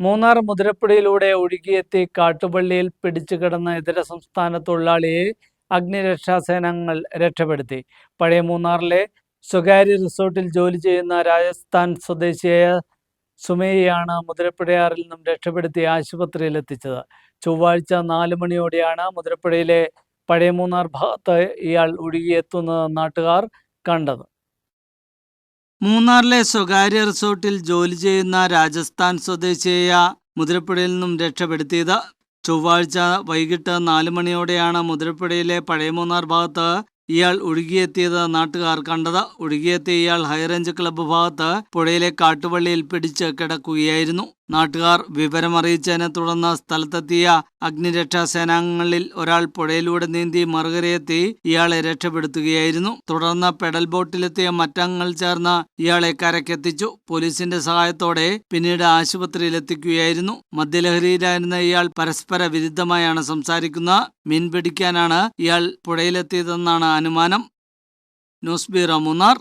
മൂന്നാർ മുതിരപ്പുഴയിലൂടെ ഒഴുകിയെത്തി കാട്ടുപള്ളിയിൽ പിടിച്ചു കിടന്ന ഇതര സംസ്ഥാന തൊഴിലാളിയെ അഗ്നിരക്ഷാസേനങ്ങൾ രക്ഷപ്പെടുത്തി. പഴയ മൂന്നാറിലെ സ്വകാര്യ റിസോർട്ടിൽ ജോലി ചെയ്യുന്ന രാജസ്ഥാൻ സ്വദേശിയായ സുമേയാണ് മുതിരപ്പുഴയാറിൽ നിന്നും രക്ഷപ്പെടുത്തി ആശുപത്രിയിൽ എത്തിച്ചത്. ചൊവ്വാഴ്ച നാല് മണിയോടെയാണ് മുതിരപ്പുഴയിലെ പഴയ മൂന്നാർ ഭാഗത്ത് ഇയാൾ ഒഴുകിയെത്തുന്നത് നാട്ടുകാർ കണ്ടത്. മൂന്നാറിലെ സ്വകാര്യ റിസോർട്ടിൽ ജോലി ചെയ്യുന്ന രാജസ്ഥാൻ സ്വദേശിയായ മുതിരപ്പുഴയിൽ നിന്നും രക്ഷപ്പെടുത്തിയത്. ചൊവ്വാഴ്ച വൈകിട്ട് നാല് മണിയോടെയാണ് മുതിരപ്പുഴയിലെ പഴയ മൂന്നാർ ഭാഗത്ത് ഇയാൾ ഒഴുകിയെത്തിയത് നാട്ടുകാർ കണ്ടത്. ഒഴുകിയെത്തിയ ഇയാൾ ഹൈറേഞ്ച് ക്ലബ്ബ് ഭാഗത്ത് പുഴയിലെ കാട്ടുവള്ളിയിൽ പിടിച്ച് കിടക്കുകയായിരുന്നു. നാട്ടുകാർ വിവരമറിയിച്ചതിനെ തുടർന്ന് സ്ഥലത്തെത്തിയ അഗ്നിരക്ഷാ സേനാംഗങ്ങളിൽ ഒരാൾ പുഴയിലൂടെ നീന്തി മറുകരയെത്തി ഇയാളെ രക്ഷപ്പെടുത്തുകയായിരുന്നു. തുടർന്ന് പെഡൽ ബോട്ടിലെത്തിയ മറ്റംഗങ്ങൾ ചേർന്ന് ഇയാളെ കരക്കെത്തിച്ചു പോലീസിന്റെ സഹായത്തോടെ പിന്നീട് ആശുപത്രിയിൽ എത്തിക്കുകയായിരുന്നു മദ്യലഹരിയിലായിരുന്ന ഇയാൾ പരസ്പര വിരുദ്ധമായാണ് സംസാരിക്കുന്നത് മീൻ പിടിക്കാനാണ് ഇയാൾ പുഴയിലെത്തിയതെന്നാണ് അനുമാനം. News bureau Munnar.